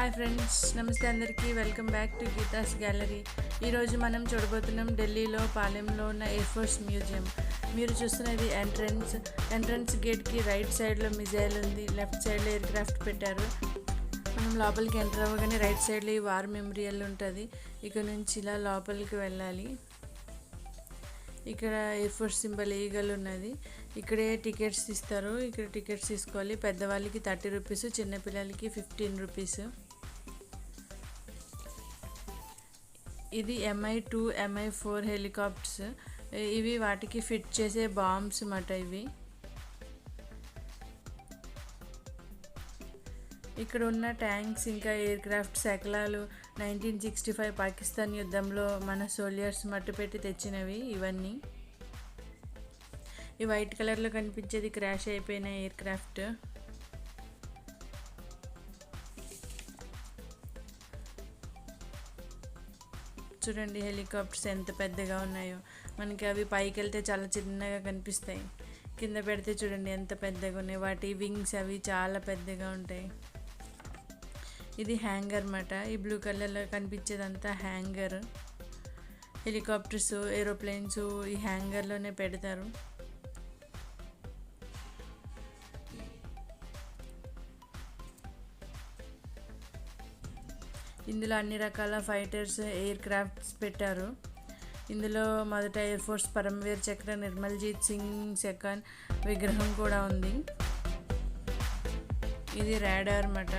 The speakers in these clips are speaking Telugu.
హాయ్ ఫ్రెండ్స్ నమస్తే అందరికీ. Welcome back to Geetha's gallery ఈరోజు మనం చూడబోతున్నాం ఢిల్లీలో పాలెంలో ఉన్న ఎయిర్ ఫోర్స్ మ్యూజియం మీరు చూస్తున్నది ఎంట్రన్స్ ఎంట్రన్స్ గేట్కి రైట్ సైడ్లో మిజైల్ ఉంది. లెఫ్ట్ సైడ్లో ఎయిర్ క్రాఫ్ట్ పెట్టారు. మనం లోపలికి ఎంటర్ అవ్వగానే రైట్ సైడ్లో ఈ వార్ మెమోరియల్ ఉంటుంది. ఇక్కడ నుంచి ఇలా లోపలికి వెళ్ళాలి. ఇక్కడ ఎయిర్ ఫోర్స్ సింబల్ ఈగల్ ఉన్నది. ఇక్కడే టికెట్స్ ఇస్తారు ఇక్కడ టికెట్స్ తీసుకోవాలి. పెద్దవాళ్ళకి థర్టీ రూపీస్ చిన్నపిల్లలకి ఫిఫ్టీన్ రూపీస్ ఇది MI two MI four helicopters. ఇవి వాటికి ఫిట్ చేసే బాంబ్స్ అన్నమాట ఇవి. ఇక్కడ ఉన్న ట్యాంక్స్ ఇంకా ఎయిర్ క్రాఫ్ట్ శకలాలు నైన్టీన్ సిక్స్టీ ఫైవ్ పాకిస్తాన్ యుద్ధంలో మన సోల్జర్స్ మట్టు పెట్టి తెచ్చినవి ఇవన్నీ. ఈ వైట్ కలర్లో కనిపించేది క్రాష్ అయిపోయిన ఎయిర్ క్రాఫ్ట్ చూడండి హెలికాప్టర్స్ ఎంత పెద్దగా ఉన్నాయో. మనకి అవి పైకి వెళ్తే చాలా చిన్నగా కనిపిస్తాయి. కింద పెడితే చూడండి ఎంత పెద్దగా ఉన్నాయి. వాటి వింగ్స్ అవి చాలా పెద్దగా ఉంటాయి. ఇది హ్యాంగర్ అన్నమాట. ఈ బ్లూ కలర్లో కనిపించేదంతా హ్యాంగర్. హెలికాప్టర్స్ ఏరోప్లేన్స్ ఈ హ్యాంగర్లోనే పెడతారు. ఇందులో అన్ని రకాల ఫైటర్స్ ఎయిర్ క్రాఫ్ట్స్ పెట్టారు. ఇందులో మొదట ఎయిర్ ఫోర్స్ పరమవీర్ చక్ర నిర్మల్జీత్ సింగ్ సెకండ్ విగ్రహం కూడా ఉంది. ఇది రాడార్ అన్నమాట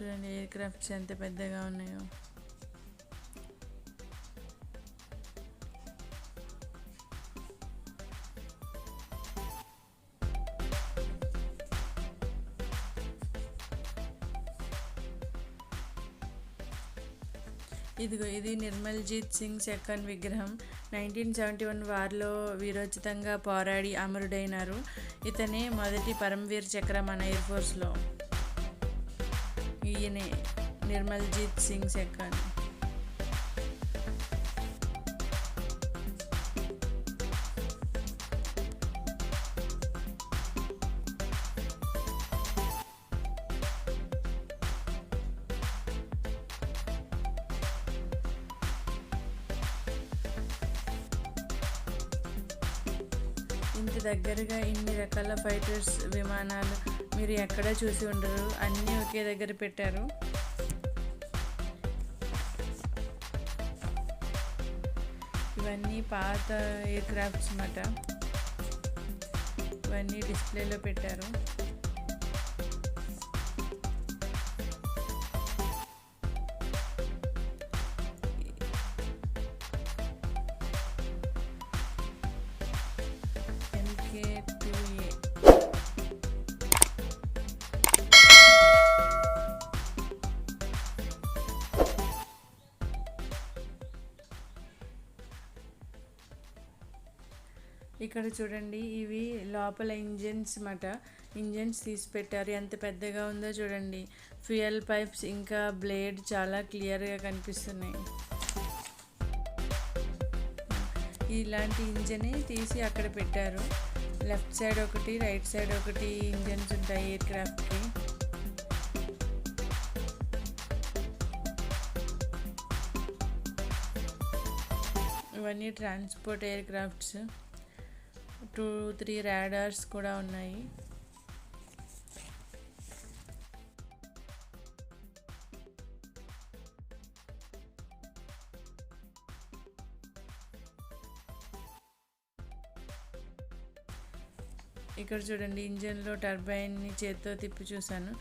చూడండి ఎయిర్ క్రాఫ్ట్స్ ఎంత పెద్దగా ఉన్నాయో ఇదిగో ఇది నిర్మల్జీత్ సింగ్ సెకండ్ విగ్రహం. నైన్టీన్ సెవెంటీ వన్ వార్లో వీరోచితంగా పోరాడి అమరుడైనారు. ఇతనే మొదటి పరమవీర్ చక్రం మన ఎయిర్ ఫోర్స్లో. ఈయనే నిర్మల్జీత్ సింగ్ సెక్కన్ ఇంత దగ్గరగా ఇన్ని రకాల ఫైటర్స్ విమానాలు మీరు ఎక్కడ చూసి ఉండరు. అన్నీ ఒకే దగ్గర పెట్టారు. ఇవన్నీ పాత ఎయిర్ క్రాఫ్ట్స్ అన్నమాట. ఇవన్నీ డిస్ప్లేలో పెట్టారు. ఇక్కడ చూడండి ఇవి లోపల ఇంజన్స్ మాట ఇంజన్స్ తీసి పెట్టారు ఎంత పెద్దగా ఉందో చూడండి. ఫ్యూయల్ పైప్స్ ఇంకా బ్లేడ్ చాలా క్లియర్గా కనిపిస్తున్నాయి. ఇలాంటి ఇంజనే తీసి అక్కడ పెట్టారు. లెఫ్ట్ సైడ్ ఒకటి రైట్ సైడ్ ఒకటి ఇంజన్స్ ఉంటాయి ఎయిర్ క్రాఫ్ట్కి ఇవన్నీ transport aircrafts. Two three radars కూడా ఉన్నాయి. ఇక్కడ చూడండి ఇంజన్లో టర్బైన్ని చేత్తో తిప్పి చూశాను.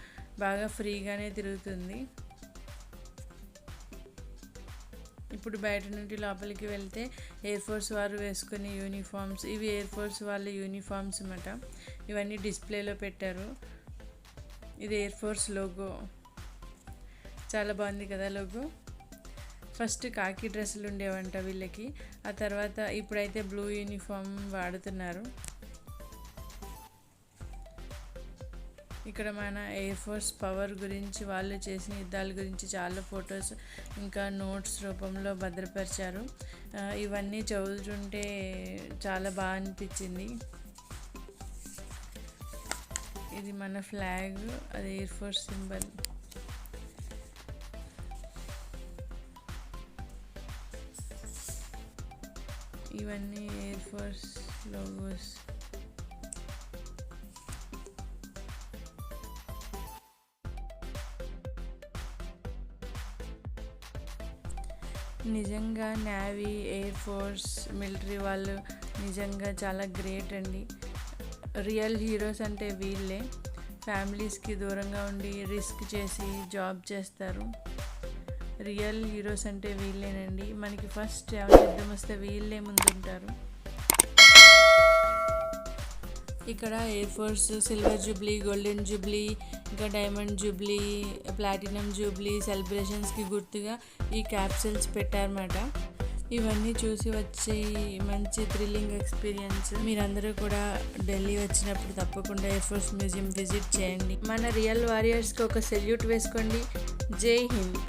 బాగా ఫ్రీగానే తిరుగుతుంది. ఇప్పుడు బయట నుండి లోపలికి వెళ్తే ఎయిర్ ఫోర్స్ వారు వేసుకునే యూనిఫామ్స్ ఇవి ఎయిర్ ఫోర్స్ వాళ్ళ యూనిఫామ్స్ అన్నమాట. ఇవన్నీ డిస్ప్లేలో పెట్టారు. ఇది ఎయిర్ ఫోర్స్ లోగో చాలా బాగుంది కదా లోగో ఫస్ట్ కాకి డ్రెస్సులు ఉండేవంట వీళ్ళకి. ఆ తర్వాత ఇప్పుడైతే బ్లూ యూనిఫామ్ వాడుతున్నారు. ఇక్కడ మన ఎయిర్ ఫోర్స్ పవర్ గురించి వాళ్ళు చేసిన యుద్ధాల గురించి చాలా ఫొటోస్ ఇంకా నోట్స్ రూపంలో భద్రపరిచారు. ఇవన్నీ చదువుతుంటే చాలా బాగా అనిపించింది. ఇది మన ఫ్లాగ్ అది ఎయిర్ ఫోర్స్ సింబల్ ఇవన్నీ ఎయిర్ ఫోర్స్ లోగోస్ నిజంగా నేవీ ఎయిర్ ఫోర్స్ మిలిటరీ వాళ్ళు నిజంగా చాలా గ్రేట్ అండి. రియల్ హీరోస్ అంటే వీళ్ళే. ఫ్యామిలీస్కి దూరంగా ఉండి రిస్క్ చేసి జాబ్ చేస్తారు. రియల్ హీరోస్ అంటే వీళ్ళేనండి. మనకి ఫస్ట్ ఎవరు యుద్ధం వస్తే వీళ్ళే ముందుంటారు. ఇక్కడ air force silver jubilee golden jubilee ఇంకా డైమండ్ జూబ్లీ ప్లాటినం జూబ్లీ సెలబ్రేషన్స్కి గుర్తుగా ఈ క్యాప్సూల్స్ పెట్టారన్నమాట. ఇవన్నీ చూసి వచ్చి మంచి థ్రిల్లింగ్ ఎక్స్పీరియన్స్ మీరందరూ కూడా ఢిల్లీ వచ్చినప్పుడు తప్పకుండా ఎయిర్ ఫోర్స్ మ్యూజియం విజిట్ చేయండి. మన రియల్ వారియర్స్కి ఒక సెల్యూట్ వేసుకోండి. జై హింద్.